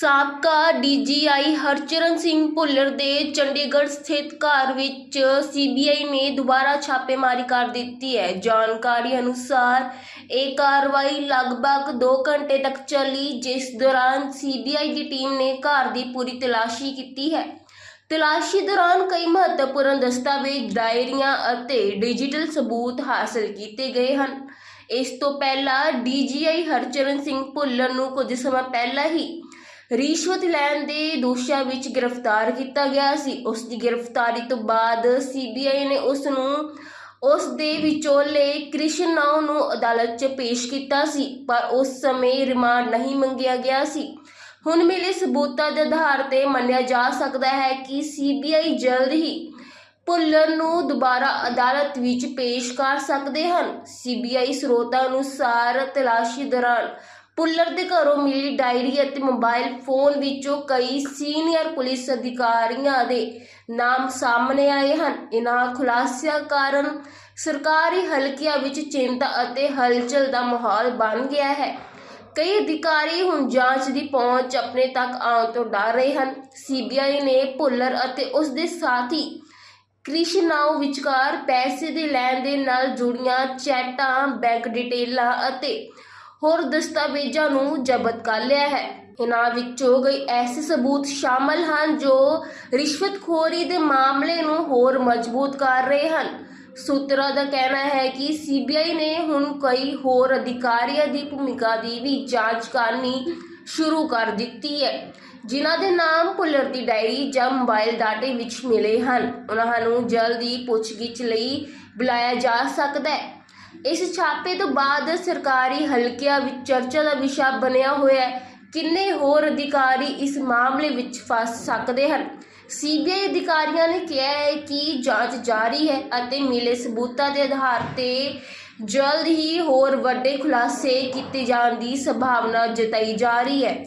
ਸਾਬਕਾ ਡੀਜੀਆਈ ਹਰਚਰਨ ਸਿੰਘ ਭੁੱਲਰ ਦੇ ਚੰਡੀਗੜ੍ਹ ਸਥਿਤ ਘਰ ਵਿੱਚ ਸੀਬੀਆਈ ਨੇ ਦੁਬਾਰਾ ਛਾਪੇਮਾਰੀ ਕਰ ਦਿੱਤੀ ਹੈ। ਜਾਣਕਾਰੀ ਅਨੁਸਾਰ ਇਹ ਕਾਰਵਾਈ ਲਗਭਗ 2 ਘੰਟੇ ਤੱਕ ਚੱਲੀ, ਜਿਸ ਦੌਰਾਨ ਸੀਬੀਆਈ ਦੀ ਟੀਮ ਨੇ ਘਰ ਦੀ ਪੂਰੀ ਤਲਾਸ਼ੀ ਕੀਤੀ ਹੈ। ਤਲਾਸ਼ੀ ਦੌਰਾਨ ਕਈ ਮਹੱਤਵਪੂਰਨ ਦਸਤਾਵੇਜ਼, ਡਾਇਰੀਆਂ ਅਤੇ ਡਿਜੀਟਲ ਸਬੂਤ ਹਾਸਲ ਕੀਤੇ ਗਏ ਹਨ। ਇਸ ਤੋਂ ਪਹਿਲਾਂ ਡੀਜੀਆਈ ਹਰਚਰਨ ਸਿੰਘ ਭੁੱਲਰ ਨੂੰ ਕੁਝ ਸਮਾਂ ਪਹਿਲਾਂ ਹੀ ਰਿਸ਼ਵਤ ਲੈਣ ਦੇ ਦੋਸ਼ਾਂ ਵਿੱਚ ਗ੍ਰਿਫਤਾਰ ਕੀਤਾ ਗਿਆ ਸੀ। ਉਸ ਦੀ ਗ੍ਰਿਫਤਾਰੀ ਤੋਂ ਬਾਅਦ ਸੀਬੀਆਈ ਨੇ ਉਸ ਨੂੰ, ਉਸ ਦੇ ਵਿਚੋਲੇ ਕ੍ਰਿਸ਼ਨ ਨਾਉ ਨੂੰ ਅਦਾਲਤ 'ਚ ਪੇਸ਼ ਕੀਤਾ ਸੀ, ਪਰ ਉਸ ਸਮੇਂ ਰਿਮਾਂਡ ਨਹੀਂ ਮੰਗਿਆ ਗਿਆ ਸੀ। ਹੁਣ ਮਿਲੇ ਸਬੂਤਾਂ ਦੇ ਆਧਾਰ ਤੇ ਮੰਨਿਆ ਜਾ ਸਕਦਾ ਹੈ ਕਿ ਸੀਬੀਆਈ ਜਲਦ ਹੀ ਭੁੱਲਰ ਨੂੰ ਦੁਬਾਰਾ ਅਦਾਲਤ ਵਿੱਚ ਪੇਸ਼ ਕਰ ਸਕਦੇ ਹਨ। ਸੀਬੀਆਈ ਸਰੋਤਾਂ ਅਨੁਸਾਰ ਤਲਾਸ਼ੀ ਦੌਰਾਨ ਭੁੱਲਰ ਦੇ ਘਰੋਂ ਮਿਲੀ ਡਾਇਰੀ ਅਤੇ ਮੋਬਾਈਲ ਫੋਨ ਵਿੱਚੋਂ ਕਈ ਸੀਨੀਅਰ ਪੁਲਿਸ ਅਧਿਕਾਰੀਆਂ ਦੇ ਨਾਮ ਸਾਹਮਣੇ ਆਏ ਹਨ। ਇਨ੍ਹਾਂ ਖੁਲਾਸਿਆਂ ਕਾਰਨ ਸਰਕਾਰੀ ਹਲਕਿਆਂ ਵਿੱਚ ਚਿੰਤਾ ਅਤੇ ਹਲਚਲ ਦਾ ਮਾਹੌਲ ਬਣ ਗਿਆ ਹੈ। ਕਈ ਅਧਿਕਾਰੀ ਹੁਣ ਜਾਂਚ ਦੀ ਪਹੁੰਚ ਆਪਣੇ ਤੱਕ ਆਉਣ ਤੋਂ ਡਰ ਰਹੇ ਹਨ। ਸੀਬੀਆਈ ਨੇ ਭੁੱਲਰ ਅਤੇ ਉਸ ਦੇ ਸਾਥੀ ਕ੍ਰਿਸ਼ਨਾਓ ਵਿਚਕਾਰ ਪੈਸੇ ਦੇ ਲੈਣ ਦੇ ਨਾਲ ਜੁੜੀਆਂ ਚੈਟਾਂ, ਬੈਂਕ ਡਿਟੇਲਾਂ ਅਤੇ ਹੋਰ ਦਸਤਾਵੇਜ਼ਾਂ ਨੂੰ ਜ਼ਬਤ ਕਰ ਲਿਆ ਹੈ। ਇਹਨਾਂ ਵਿੱਚੋਂ ਕਈ ਐਸੇ ਸਬੂਤ ਸ਼ਾਮਲ ਹਨ ਜੋ ਰਿਸ਼ਵਤਖੋਰੀ ਦੇ ਮਾਮਲੇ ਨੂੰ ਹੋਰ ਮਜ਼ਬੂਤ ਕਰ ਰਹੇ ਹਨ। ਸੂਤਰਾਂ ਦਾ ਕਹਿਣਾ ਹੈ ਕਿ ਸੀਬੀਆਈ ਨੇ ਹੁਣ ਕਈ ਹੋਰ ਅਧਿਕਾਰੀਆਂ ਦੀ ਭੂਮਿਕਾ ਦੀ ਵੀ ਜਾਂਚ ਕਰਨੀ ਸ਼ੁਰੂ ਕਰ ਦਿੱਤੀ ਹੈ, ਜਿਨ੍ਹਾਂ ਦੇ ਨਾਮ ਭੁੱਲਰ ਦੀ ਡਾਇਰੀ ਜਾਂ ਮੋਬਾਈਲ ਡਾਟੇ ਵਿੱਚ ਮਿਲੇ ਹਨ। ਉਹਨਾਂ ਨੂੰ ਜਲਦੀ ਪੁੱਛਗਿੱਛ ਲਈ ਬੁਲਾਇਆ ਜਾ ਸਕਦਾ ਹੈ। ਇਸ ਛਾਪੇ ਤੋਂ ਬਾਅਦ ਸਰਕਾਰੀ ਹਲਕਿਆਂ ਵਿੱਚ ਚਰਚਾ ਦਾ ਵਿਸ਼ਾ ਬਣਿਆ ਹੋਇਆ ਹੈ। ਕਿੰਨੇ ਹੋਰ ਅਧਿਕਾਰੀ ਇਸ ਮਾਮਲੇ ਵਿੱਚ ਫਸ ਸਕਦੇ ਹਨ? ਸੀਬੀਆਈ ਅਧਿਕਾਰੀਆਂ ਨੇ ਕਿਹਾ ਹੈ ਕਿ ਜਾਂਚ ਜਾਰੀ ਹੈ ਅਤੇ ਮਿਲੇ ਸਬੂਤਾਂ ਦੇ ਆਧਾਰ ਤੇ ਜਲਦ ਹੀ ਹੋਰ ਵੱਡੇ ਖੁਲਾਸੇ ਕੀਤੇ ਜਾਣ ਦੀ ਸੰਭਾਵਨਾ ਜਤਾਈ ਜਾ ਰਹੀ ਹੈ।